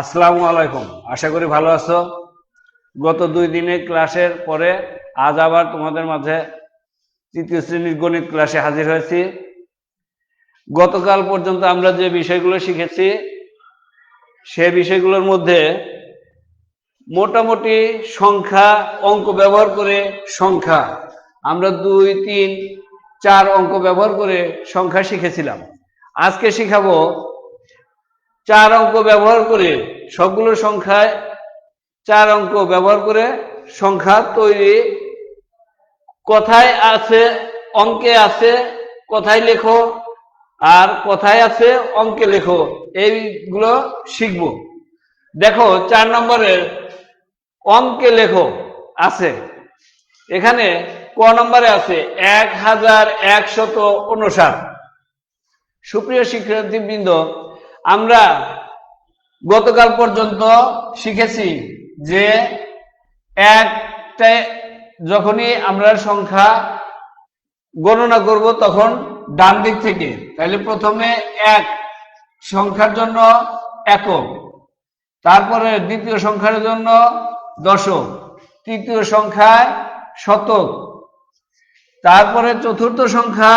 আসসালামু আলাইকুম। আশা করি ভালো আছো। গত দুই দিনের ক্লাসের পরে আজ আবার তোমাদের মাঝে তৃতীয় শ্রেণির গণিত ক্লাসে হাজির হয়েছি। গতকাল পর্যন্ত আমরা যে বিষয়গুলো শিখেছি, সে বিষয়গুলোর মধ্যে মোটামুটি সংখ্যা, অঙ্ক ব্যবহার করে সংখ্যা, আমরা দুই, তিন, চার অঙ্ক ব্যবহার করে সংখ্যা শিখেছিলাম। আজকে শিখাবো চার অঙ্ক ব্যবহার করে সবগুলো সংখ্যায় চার অঙ্ক ব্যবহার করে সংখ্যা তৈরি। কথায় আছে, অঙ্কে আছে, কথায় লেখো, আর কথায় আছে, অঙ্কে লেখো, এইগুলো শিখব। দেখো, চার নম্বরের অঙ্কে লেখো আছে। এখানে ক নম্বরে আছে, এক হাজার একশত উনষাট। সুপ্রিয় শিক্ষার্থীবৃন্দ আমরা গতকাল পর্যন্ত শিখেছি যে একটা যখনই আমরা সংখ্যা গণনা করব তখন ডান দিক থেকে, তাহলে প্রথমে এক সংখ্যার জন্য একক, তারপরে দ্বিতীয় সংখ্যার জন্য দশক, তৃতীয় সংখ্যায় শতক, তারপরে চতুর্থ সংখ্যা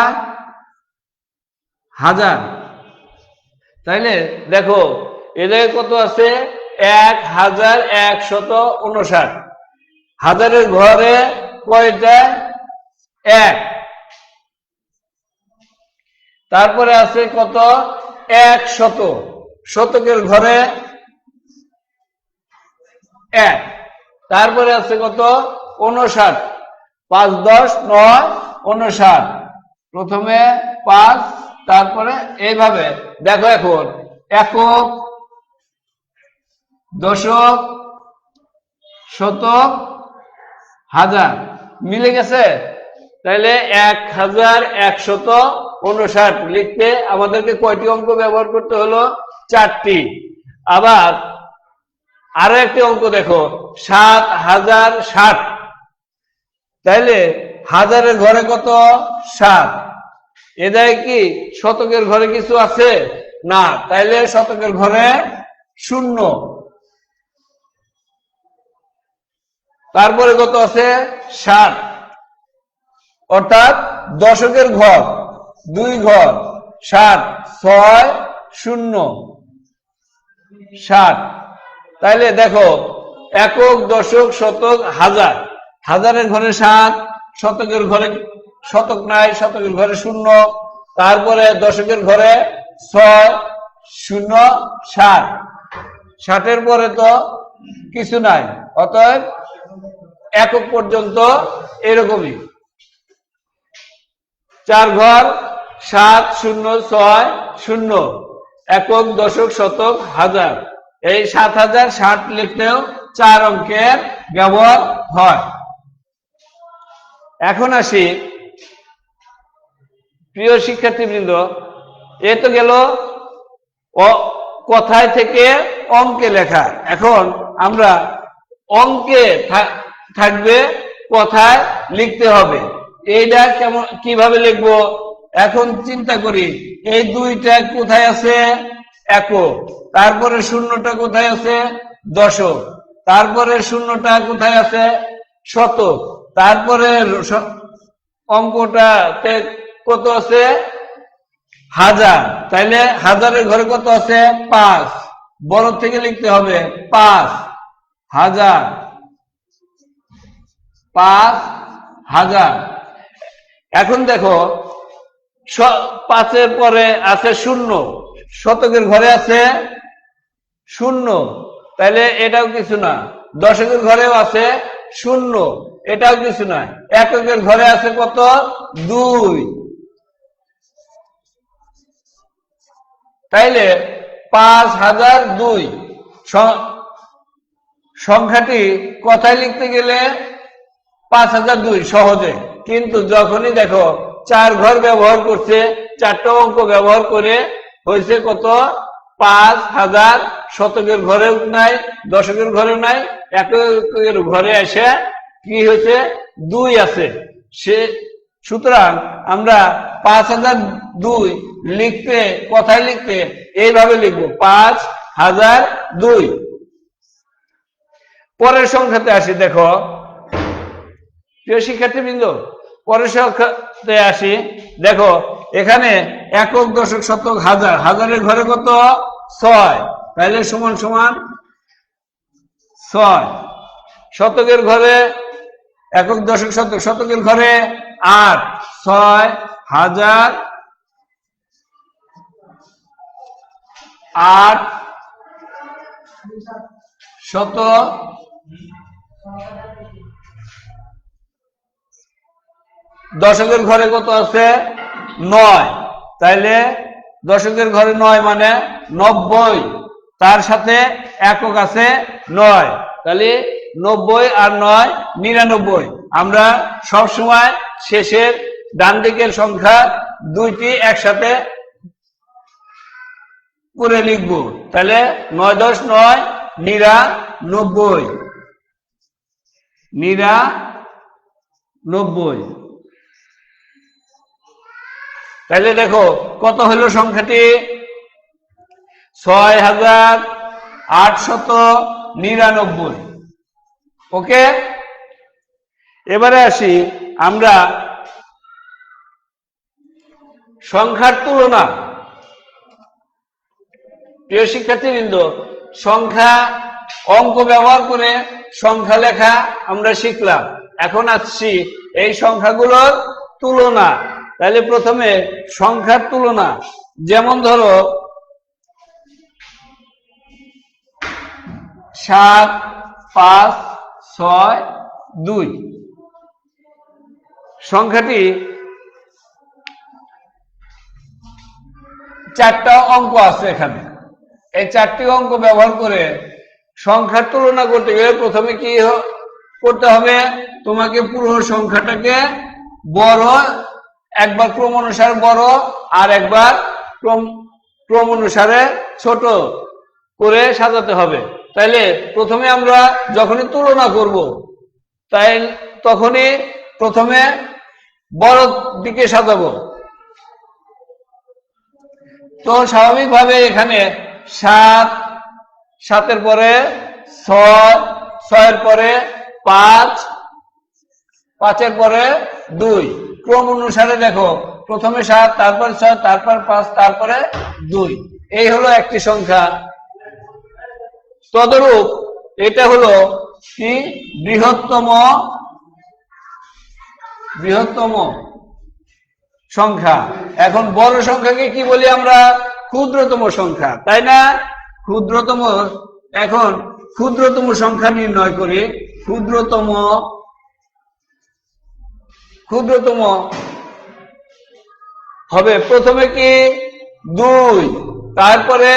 হাজার তাইলে দেখো, এদের কত আছে? এক হাজার একশত উনষাট। হাজারের ঘরে কয়টা? এক। তারপরে আছে কত? এক শত শতকের ঘরে এক। তারপরে আছে কত? উনষাট। পাঁচ দশ নয়, উনষাট। প্রথমে পাঁচ, তারপরে এইভাবে। দেখো এখন, একক দশক শতক হাজার, মিলে গেছে? তাইলে এক হাজার একশত উনষাট, লিখতে আমাদেরকে কয়টি অঙ্ক ব্যবহার করতে হলো? চারটি। আবার আরও একটি অঙ্ক দেখো, সাত হাজার ষাট। তাইলে হাজারের ঘরে কত? সাত। এদায় কি শতকের ঘরে কিছু আছে? না, তাইলে শতকের ঘরে শূন্য। তারপরে কত আছে? ষাট। অর্থাৎ দশকের ঘর, দুই ঘর, ষাট, ছয়, শূন্য। ষাট। তাইলে দেখো, একক, দশক, শতক, হাজার। হাজারের ঘরে সাত শতকের ঘরে শতক নাই, শতকের ঘরে শূন্য, তারপরে দশকের ঘরে ছয়, শূন্য ষাট ষাটের পরে তো কিছু নাই, অতএব একক পর্যন্ত এরকমই। চার ঘর, সাত, শূন্য, ছয়, শূন্য, একক, দশক, শতক, হাজার। এই সাত হাজার ষাট লিখতেও চার অঙ্কের ব্যবহার হয়। এখন আসি প্রিয় শিক্ষার্থীবৃন্দ, এ তো গেল কথায় থেকে অঙ্কে লেখা। এখন আমরা অঙ্কে থাকবে, কথায় লিখতে হবে। এইটা কেমন, কীভাবে লিখব? এখন চিন্তা করি, এই দুইটা কোথায় আছে? একক। তারপরে শূন্যটা কোথায় আছে? দশক। তারপরে শূন্যটা কোথায় আছে? শতক। তারপরে অঙ্কটাতে কত আছে? হাজার। তাইলে হাজারের ঘরে কত আছে? পাঁচ। বড় থেকে লিখতে হবে পাঁচ। হাজার। পাঁচ হাজার। এখন দেখো পাঁচের পরে আছে শূন্য। শতকের ঘরে আছে শূন্য। তাহলে এটাও কিছু না। দশকের ঘরেও আছে শূন্য। এটাও কিছু না। এককের ঘরে আছে কত? দুই। তাইলে পাঁচ হাজার দুই। সংখ্যাটি কথায় লিখতে গেলে পাঁচ হাজার দুই সহজে। কিন্তু যখনই দেখো চার ঘর ব্যবহার করছে, চারটা অঙ্ক ব্যবহার করে হয়েছে কত? পাঁচ হাজার শতকের ঘরেও নাই, দশকের ঘরেও নাই একের ঘরে এসে কি হয়েছে? দুই আছে। সে সুতরাং আমরা পাঁচ হাজার দুই লিখতে, কথায় লিখতে এইভাবে লিখব, পাঁচ হাজার দুই। পরের সংখ্যাতে আসি, দেখো। প্রিয় শিক্ষার্থীবৃন্দ, পরের সংখ্যাতে আসি, দেখো, এখানে একক, দশক, শতক, হাজার। হাজারের ঘরে কত? ছয়। তাহলে সমান সমান ছয়। শতকের ঘরে একক, দশক, শতক। শতকের ঘরে আট। ছয় হাজার আট শত দশকের ঘরে কত আছে? নয়। তাইলে দশকের ঘরে নয় মানে নব্বই। তার সাথে একক আছে নয়। তাহলে নব্বই আর নয় নিরানব্বই। আমরা সব সময় শেষের ডান দিকের সংখ্যা দুইটি একসাথে করে লিখব। তাহলে নয় দশ নয় নিরানব্বই নিরানব্বই তাহলে দেখো, কত হলো সংখ্যাটি? ছয় হাজার আটশত নিরানব্বই। ওকে? এবারে আসি, আমরা সংখ্যার তুলনা। প্রিয় শিক্ষার্থীবৃন্দ, সংখ্যা অঙ্ক ব্যবহার করে সংখ্যা লেখা আমরা শিখলাম। এখন আসছি এই সংখ্যাগুলোর তুলনা। তাহলে প্রথমে সংখ্যার তুলনা। যেমন ধরো, সাত, পাঁচ, ছয়, দুই। সংখ্যাটি চারটা অঙ্ক আছে এখানে। এই চারটি অঙ্ক ব্যবহার করে সংখ্যার তুলনা করতে গেলে প্রথমে কি করতে হবে তোমাকে পুরো সংখ্যাটাকে বড়, একবার ক্রম অনুসারে বড় আর একবার ক্রম ক্রম অনুসারে ছোট করে সাজাতে হবে। তাইলে প্রথমে আমরা যখনই তুলনা করব, তাই তখনই প্রথমে বড় দিকে সাজাবো। তো স্বাভাবিকভাবে এখানে সাত, সাতের পরে ছয়, ছয়ের পরে পাঁচ, পাঁচের পরে দুই। ক্রম অনুসারে দেখো, প্রথমে সাত, তারপর ছয়, তারপর পাঁচ, তারপরে দুই। এই হলো একটি সংখ্যা। তদরূপ এটা হলো কি? বৃহত্তম বৃহত্তম। সংখ্যা। এখন বড় সংখ্যাকে কি বলি আমরা? ক্ষুদ্রতম সংখ্যা, তাই না? ক্ষুদ্রতম, এখন ক্ষুদ্রতম সংখ্যা নির্ণয় করি। ক্ষুদ্রতম ক্ষুদ্রতম হবে প্রথমে কি? দুই, তারপরে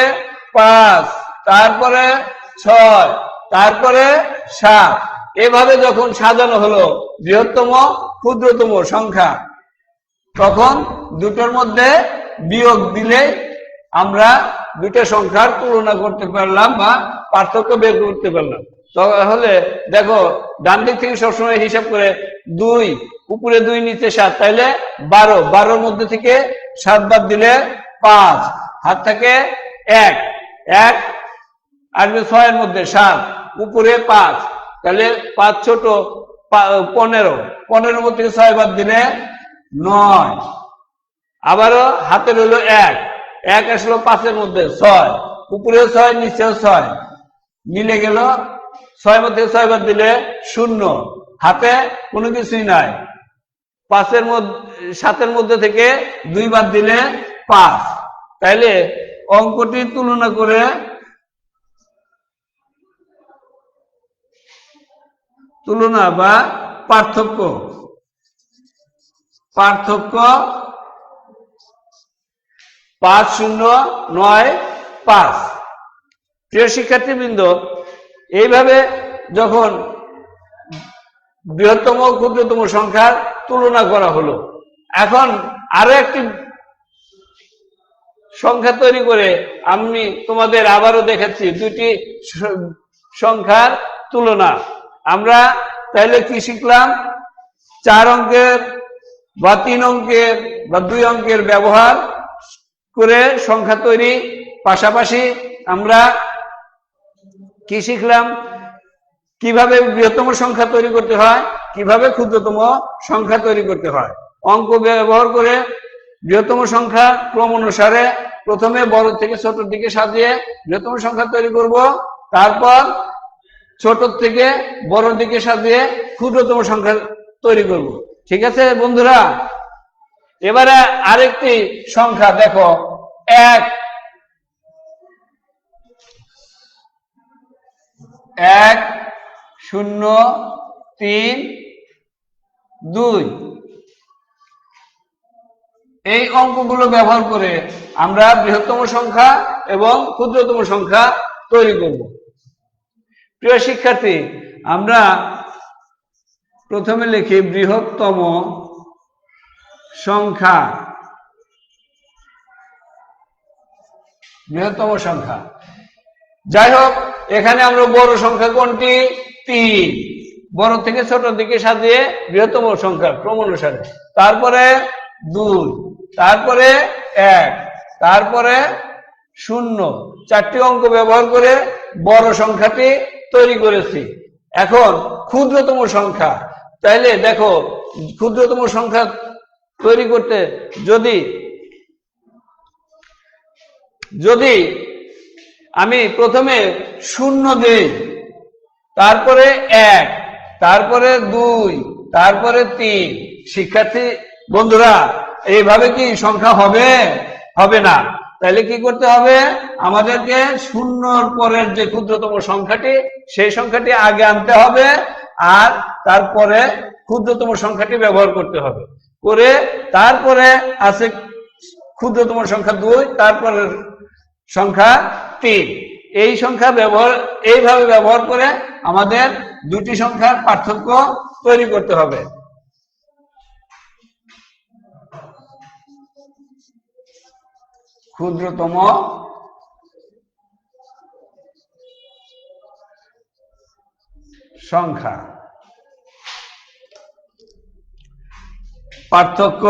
পাঁচ, তারপরে ছয়, তারপরে সাত। এভাবে যখন সাজানো হলো, বৃহত্তম, ক্ষুদ্রতম সংখ্যা। তখন দুটোর মধ্যে বিয়োগ দিলে আমরা দুটো সংখ্যার তুলনা করতে পারলাম বা পার্থক্য বের করতে পারলাম। তাহলে দেখো, ডান দিক থেকে সবসময় হিসাব করে দুই, উপরে দুই, নিচে সাত, তাইলে বারো। বারোর মধ্যে থেকে সাত বাদ দিলে পাঁচ। হাত থাকে এক। এক আসবে ছয়ের মধ্যে সাত, উপরে পাঁচ তাহলে পাঁচ ছোট পনেরো। পনেরোর মধ্যে ছয় বাদ দিলে নয়। আবারও হাতে রইল এক। এক আসলো পাঁচের মধ্যে ছয়। উপরেও ছয়, নিচেও ছয়। মিলে গেল ছয় মধ্যে ছয় বাদ দিলে শূন্য। হাতে কোনো কিছুই নাই। পাঁচের মধ্যে সাতের মধ্যে থেকে দুই বাদ দিলে পাঁচ। তাইলে অঙ্কটি তুলনা করে তুলনা বা পার্থক্য পার্থক্য পাঁচ শূন্য নয় পাঁচ। প্রিয় শিক্ষার্থীবৃন্দ, এইভাবে যখন বৃহত্তম ক্ষুদ্রতম সংখ্যার তুলনা করা হলো, এখন আরও একটি সংখ্যা তৈরি করে আমি তোমাদের আবারও দেখাচ্ছি দুটি সংখ্যার তুলনা। আমরা তাহলে কি শিখলাম? চার অঙ্কের বা তিন অঙ্কের বা দুই অঙ্কের ব্যবহার করে সংখ্যা তৈরি। পাশাপাশি আমরা কি শিখলাম? কীভাবে বৃহত্তম সংখ্যা তৈরি করতে হয়? কীভাবে ক্ষুদ্রতম সংখ্যা তৈরি করতে হয়? অঙ্ক ব্যবহার করে বৃহত্তম সংখ্যা ক্রম অনুসারে প্রথমে বড় থেকে ছোট দিকে সাজিয়ে বৃহত্তম সংখ্যা তৈরি করব। তারপর ছোট থেকে বড় দিকে সাজিয়ে ক্ষুদ্রতম সংখ্যা তৈরি করব। ঠিক আছে, বন্ধুরা? এবারে আরেকটি সংখ্যা, দেখো, এক। এক, শূন্য, তিন, দুই। এই অঙ্কগুলো ব্যবহার করে আমরা বৃহত্তম সংখ্যা এবং ক্ষুদ্রতম সংখ্যা তৈরি করব। প্রিয় শিক্ষার্থী, আমরা প্রথমে লিখি বৃহত্তম সংখ্যা। বৃহত্তম সংখ্যা। যাই হোক এখানে আমরা বড় সংখ্যা কোনটি? তিন। বড় থেকে ছোট দিকে সাজিয়ে বৃহত্তম সংখ্যা ক্রম অনুসারে। তারপরে দুই, তারপরে এক, তারপরে শূন্য। চারটি অঙ্ক ব্যবহার করে বড় সংখ্যাটি তৈরি করেছি। এখন ক্ষুদ্রতম সংখ্যা। তাইলে দেখো, ক্ষুদ্রতম সংখ্যা তৈরি করতে যদি যদি আমি প্রথমে শূন্য দেই, তারপরে এক, তারপরে দুই, তারপরে তিন, শিক্ষার্থী বন্ধুরা, এইভাবে কি সংখ্যা হবে? হবে না। তাহলে কি করতে হবে? আমাদেরকে শূন্যর পরের যে ক্ষুদ্রতম সংখ্যাটি, সেই সংখ্যাটি আগে আনতে হবে। আর তারপরে ক্ষুদ্রতম সংখ্যাটি ব্যবহার করতে হবে। করে তারপরে আছে ক্ষুদ্রতম সংখ্যা দুই তারপরে সংখ্যা তিন। এই সংখ্যা ব্যবহার, এইভাবে ব্যবহার করে আমাদের দুটি সংখ্যার পার্থক্য তৈরি করতে হবে। ক্ষুদ্রতম সংখ্যা। পার্থক্য?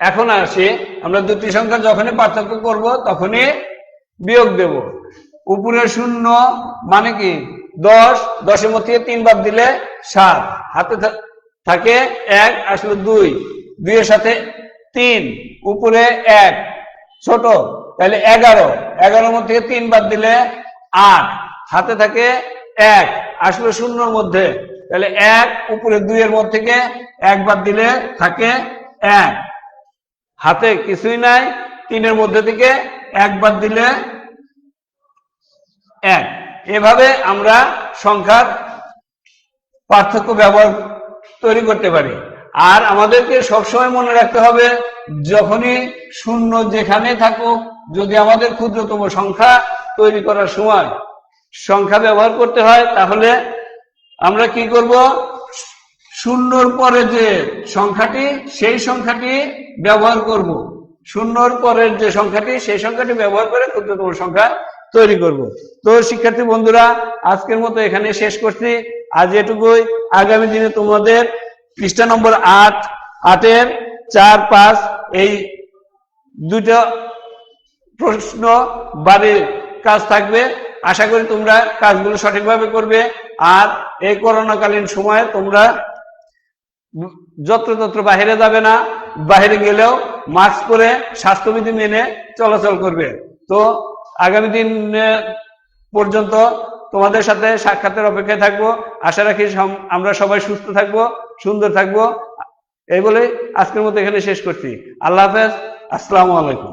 এখন আসি, আমরা দুটি সংখ্যা যখনই পার্থক্য করব, তখনই বিয়োগ দেব। উপরে শূন্য মানে কি? দশ, দশের মধ্যে তিন বাদ দিলে সাত। হাতে থাকে এক, আসলে দুই। দুইয়ের সাথে তিন, উপরে এক। ছোট। তাহলে এগারো। এগারোর মধ্যে থেকে তিন বাদ দিলে আট। হাতে থাকে এক। আসলে শূন্যর মধ্যে। তাহলে এক উপরে দুইয়ের মধ্যে থেকে এক বাদ দিলে থাকে এক। হাতে কিছুই নাই। তিনের মধ্যে থেকে এক একবার দিলে এক। এভাবে আমরা সংখ্যার পার্থক্য ব্যবহার তৈরি করতে পারি। আর আমাদেরকে সবসময় মনে রাখতে হবে, যখনই শূন্য যেখানে থাকুক যদি আমাদের ক্ষুদ্রতম সংখ্যা তৈরি করার সময় সংখ্যা ব্যবহার করতে হয়, তাহলে আমরা কি করব? শূন্যর পরে যে সংখ্যাটি, সেই সংখ্যাটি ব্যবহার করব। শূন্যর পরের যে সংখ্যাটি, সেই সংখ্যাটি ব্যবহার করে ক্ষুদ্রতম সংখ্যা তৈরি করব। তো শিক্ষার্থী বন্ধুরা, আজকের মতো এখানে শেষ করছি। আজ এটুকুই। আগামী দিনে তোমাদের পৃষ্ঠা নম্বর আট, আটের চার, পাঁচ, এই দুটো প্রশ্ন বাড়ির কাজ থাকবে। আশা করি তোমরা কাজগুলো সঠিকভাবে করবে। আর এই করোনাকালীন সময়ে তোমরা যত্রতত্র বাহিরে যাবে না। বাহিরে গেলেও মাস্ক পরে স্বাস্থ্যবিধি মেনে চলাচল করবে। তো আগামী দিন পর্যন্ত তোমাদের সাথে সাক্ষাতের অপেক্ষায় থাকব। আশা রাখি আমরা সবাই সুস্থ থাকব, সুন্দর থাকব। এই বলে আজকের মতো এখানে শেষ করছি। আল্লাহ হাফেজ। আসসালামু আলাইকুম।